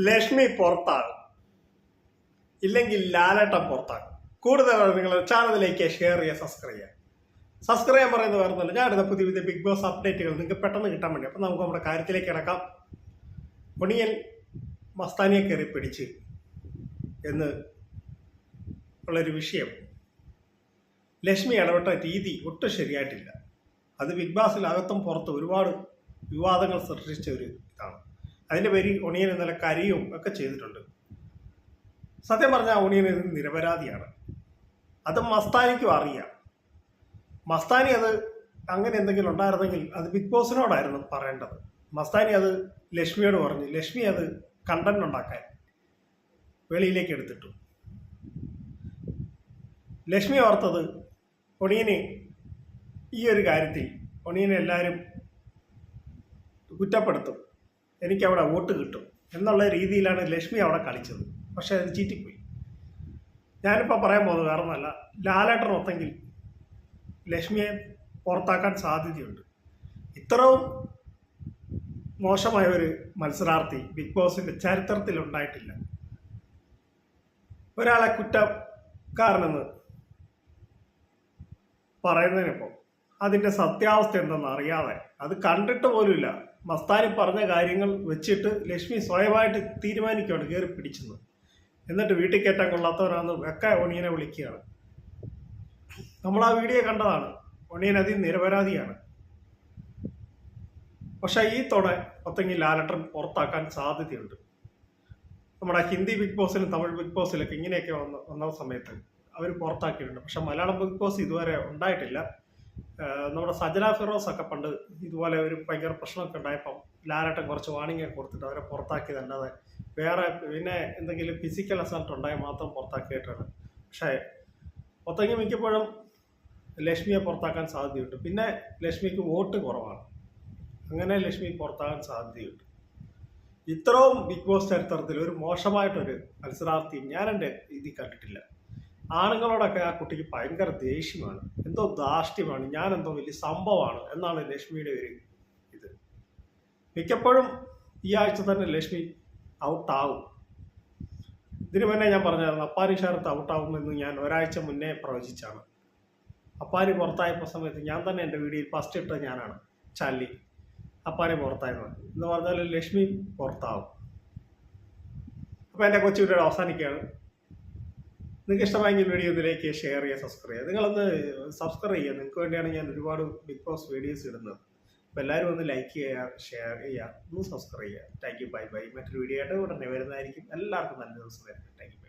ലക്ഷ്മി പുറത്താകും. ഇല്ലെങ്കിൽ ലാലേട്ടൻ പുറത്താകും. കൂടുതൽ നിങ്ങൾ ചാനലിലേക്ക് ഷെയർ ചെയ്യുക സബ്സ്ക്രൈബ് ചെയ്യുക. സബ്സ്ക്രൈബ് ചെയ്യാൻ പറയുന്നത് വേറൊന്നുമില്ല ഞാൻ ഇടുന്ന പുതിയ പുതിയ ബിഗ് ബോസ് അപ്ഡേറ്റുകൾ നിങ്ങൾക്ക് പെട്ടെന്ന് കിട്ടാൻ വേണ്ടി. അപ്പം നമുക്ക് നമ്മുടെ കാര്യത്തിലേക്ക് കിടക്കാം. ഒണിയൻ മസ്താനിയെ കയറി പിടിച്ച് എന്ന് ഉള്ളൊരു വിഷയം. ലക്ഷ്മി ഇടപെട്ട രീതി ഒട്ടും ശരിയായിട്ടില്ല. അത് ബിഗ് ബാസിൽ അകത്തും പുറത്തും ഒരുപാട് വിവാദങ്ങൾ സൃഷ്ടിച്ച ഒരു ഇതാണ്. അതിന്റെ പേരിൽ ഒണിയൻ ഇന്നലെ കരയും ഒക്കെ ചെയ്തിട്ടുണ്ട്. സത്യം പറഞ്ഞാൽ ഒണിയൻ ഇത് നിരപരാധിയാണ്. അത് മസ്താനിക്കും അറിയാം. മസ്താനി അത് അങ്ങനെ എന്തെങ്കിലും ഉണ്ടായിരുന്നെങ്കിൽ അത് ബിഗ് ബോസിനോടായിരുന്നു പറയേണ്ടത്. മസ്താനി അത് ലക്ഷ്മിയോട് പറഞ്ഞു. ലക്ഷ്മി അത് കണ്ടന്റ് ഉണ്ടാക്കാൻ വെളിയിലേക്ക് എടുത്തിട്ടു. ലക്ഷ്മി ഓർത്തത് ഒണിയനെ ഈ ഒരു കാര്യത്തിൽ ഒണിയനെ എല്ലാവരും കുറ്റപ്പെടുത്തും. എനിക്കവിടെ വോട്ട് കിട്ടും എന്നുള്ള രീതിയിലാണ് ലക്ഷ്മി അവിടെ കളിച്ചത്. പക്ഷേ അത് ചീറ്റിപ്പോയി. ഞാനിപ്പോൾ പറയാൻ പോകുന്നത് ഒന്നല്ല ലാലേട്ടൻ ഒത്തെങ്കിൽ ലക്ഷ്മിയെ പുറത്താക്കാൻ സാധ്യതയുണ്ട്. ഇത്രയും മോശമായ ഒരു മത്സരാർത്ഥി ബിഗ് ബോസിന്റെ ചരിത്രത്തിൽ ഉണ്ടായിട്ടില്ല ഒരാളെ കുറ്റക്കാരനെന്ന് പറയുന്നതിനിപ്പോൾ അതിന്റെ സത്യാവസ്ഥ എന്തെന്ന് അറിയാതെ അത് കണ്ടിട്ട് പോലുമില്ല. മസ്താനി പറഞ്ഞ കാര്യങ്ങൾ വെച്ചിട്ട് ലക്ഷ്മി സ്വയമായിട്ട് തീരുമാനിക്കുകയാണ് കയറി പിടിച്ചത്. എന്നിട്ട് വീട്ടിൽ കയറ്റാൻ കൊള്ളാത്തവരാണെന്ന് വെക്ക ഒണിയനെ വിളിക്കുകയാണ്. നമ്മൾ ആ വീഡിയോ കണ്ടതാണ്. ഒണിയൻ അതി നിരപരാധിയാണ്. പക്ഷേ ഈ തോടെ പത്തങ്ങി ലാലട്ടൻ പുറത്താക്കാൻ സാധ്യതയുണ്ട്. നമ്മുടെ ഹിന്ദി ബിഗ് ബോസിലും തമിഴ് ബിഗ് ബോസിലൊക്കെ ഇങ്ങനെയൊക്കെ വന്ന വന്ന സമയത്ത് അവർ പുറത്താക്കിയിട്ടുണ്ട്. പക്ഷെ മലയാളം ബിഗ് ബോസ് ഇതുവരെ ഉണ്ടായിട്ടില്ല. നമ്മുടെ സജന ഫിറോസ് ഒക്കെ പണ്ട് ഇതുപോലെ ഒരു ഭയങ്കര പ്രശ്നമൊക്കെ ഉണ്ടായപ്പം ലാലട്ടൻ കുറച്ച് വാണിംഗ് ഒക്കെ കൊടുത്തിട്ട് അവരെ പുറത്താക്കിയതല്ലാതെ വേറെ പിന്നെ എന്തെങ്കിലും ഫിസിക്കൽ അസൾട്ട് ഉണ്ടായാൽ മാത്രം പുറത്താക്കിയിട്ടാണ്. പക്ഷേ ഒത്തങ്ങി മിക്കപ്പോഴും ലക്ഷ്മിയെ പുറത്താക്കാൻ സാധ്യതയുണ്ട്. പിന്നെ ലക്ഷ്മിക്ക് വോട്ട് കുറവാണ്. അങ്ങനെ ലക്ഷ്മി പുറത്താകാൻ സാധ്യതയുണ്ട്. ഇത്രയും ബിഗ് ബോസ് ചരിത്രത്തിൽ ഒരു മോശമായിട്ടൊരു മത്സരാർത്ഥി ഞാൻ എന്റെ ഇതിൽ കണ്ടിട്ടില്ല. ആണുങ്ങളോടൊക്കെ ആ കുട്ടിക്ക് ഭയങ്കര ദേഷ്യമാണ്. എന്തോ ധാർഷ്ട്യമാണ്. ഞാൻ എന്തോ വലിയ സംഭവമാണ് എന്നാണ് ലക്ഷ്മിയുടെ ഒരു ഇത്. മിക്കപ്പോഴും ഈ ആഴ്ച തന്നെ ലക്ഷ്മി ഔട്ടാവും. ഇതിനു മുന്നേ ഞാൻ പറഞ്ഞായിരുന്നു അപ്പാനി ഷാരത്ത് ഔട്ടാവുമെന്ന് ഞാൻ ഒരാഴ്ച മുന്നേ പ്രവചിച്ചാണ്. അപ്പാരി പുറത്തായപ്പോൾ സമയത്ത് ഞാൻ തന്നെ എന്റെ വീഡിയോയിൽ ഫസ്റ്റ് ഇട്ട ഞാനാണ് ചല്ലി അപ്പാനെ പുറത്തായിരുന്നു എന്ന് പറഞ്ഞാൽ ലക്ഷ്മി പുറത്താവും. അപ്പോൾ എന്റെ കൊച്ചു വീഡിയോ അവസാനിക്കുകയാണ്. നിങ്ങൾക്ക് ഇഷ്ടമായെങ്കിൽ വീഡിയോ ഇതിലേക്ക് ഷെയർ ചെയ്യുക സബ്സ്ക്രൈബ് ചെയ്യുക. നിങ്ങളൊന്ന് സബ്സ്ക്രൈബ് ചെയ്യുക. നിങ്ങൾക്ക് വേണ്ടിയാണ് ഞാൻ ഒരുപാട് ബിഗ് ബോസ് വീഡിയോസ് ഇടുന്നത്. അപ്പോൾ എല്ലാവരും ഒന്ന് ലൈക്ക് ചെയ്യുക ഷെയർ ചെയ്യുക ഒന്ന് സബ്സ്ക്രൈബ് ചെയ്യുക. താങ്ക് യു ബൈ ബൈ മറ്റൊരു വീഡിയോ ആയിട്ട് ഉടനെ വരുന്നതായിരിക്കും. എല്ലാവർക്കും നല്ല ദിവസം വരുന്നത് താങ്ക് യു